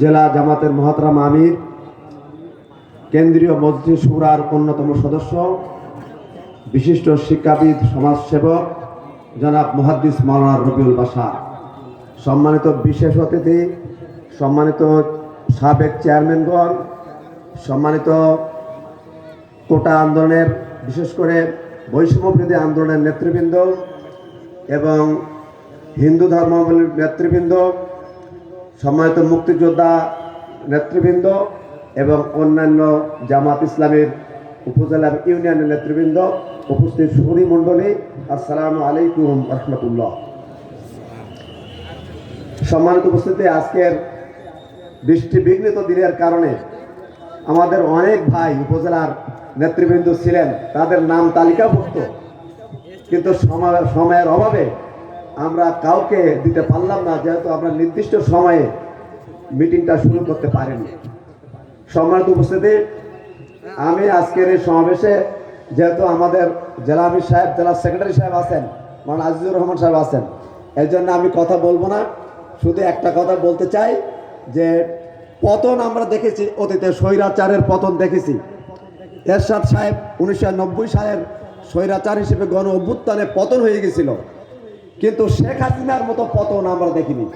জেলা জামাতের মহাতরাম আমির, কেন্দ্রীয় মসজিদ সুরার অন্যতম সদস্য, বিশিষ্ট শিক্ষাবিদ, সমাজসেবক, জনাব মুহাদ্দিস মাওলানা রবিউল বাসা সম্মানিত বিশেষ অতিথি, সম্মানিত সাবেক চেয়ারম্যানগণ, সম্মানিত কোটা আন্দোলনের, বিশেষ করে বৈষম্যবিরোধী আন্দোলনের নেতৃবৃন্দ এবং হিন্দু ধর্মাবলীর নেতৃবৃন্দ সম্মানিত মুক্তিযোদ্ধা নেতৃবৃন্দ এবং অন্যান্য জামাত ইসলামের উপজেলা ইউনিয়নের নেতৃবৃন্দ উপস্থিত সুহরি মণ্ডলী, আসসালামু আলাইকুম রহমতুল্লাহ। সম্মানিত উপস্থিতি, আজকের বৃষ্টি বিঘ্নিত দিনের কারণে আমাদের অনেক ভাই উপজেলার নেতৃবৃন্দ ছিলেন, তাদের নাম তালিকাভুক্ত। কিন্তু সময়- সময়ের অভাবে আমরা কাউকে দিতে পারলাম না, যেহেতু আমরা নির্দিষ্ট সময়ে মিটিংটা শুরু করতে পারিনি সম্মানিত উপস্থিতি, আমি আজকের এই সমাবেশে যেহেতু আমাদের জেলা আমির সাহেব, জেলা সেক্রেটারি সাহেব আছেন মানে আজিজুর রহমান সাহেব আছেন, এই জন্য আমি কথা বলব না। শুধু একটা কথা বলতে চাই যে, পতন আমরা দেখেছি অতীতে, স্বৈরাচারের পতন দেখেছি। এরশাদ সাহেব উনিশশো নব্বই সালের স্বৈরাচার হিসেবে গণ অভ্যুত্থানে পতন হয়ে গেছিল। কিন্তু শেখ হাসিনার মতো পতন আমরা দেখিনি।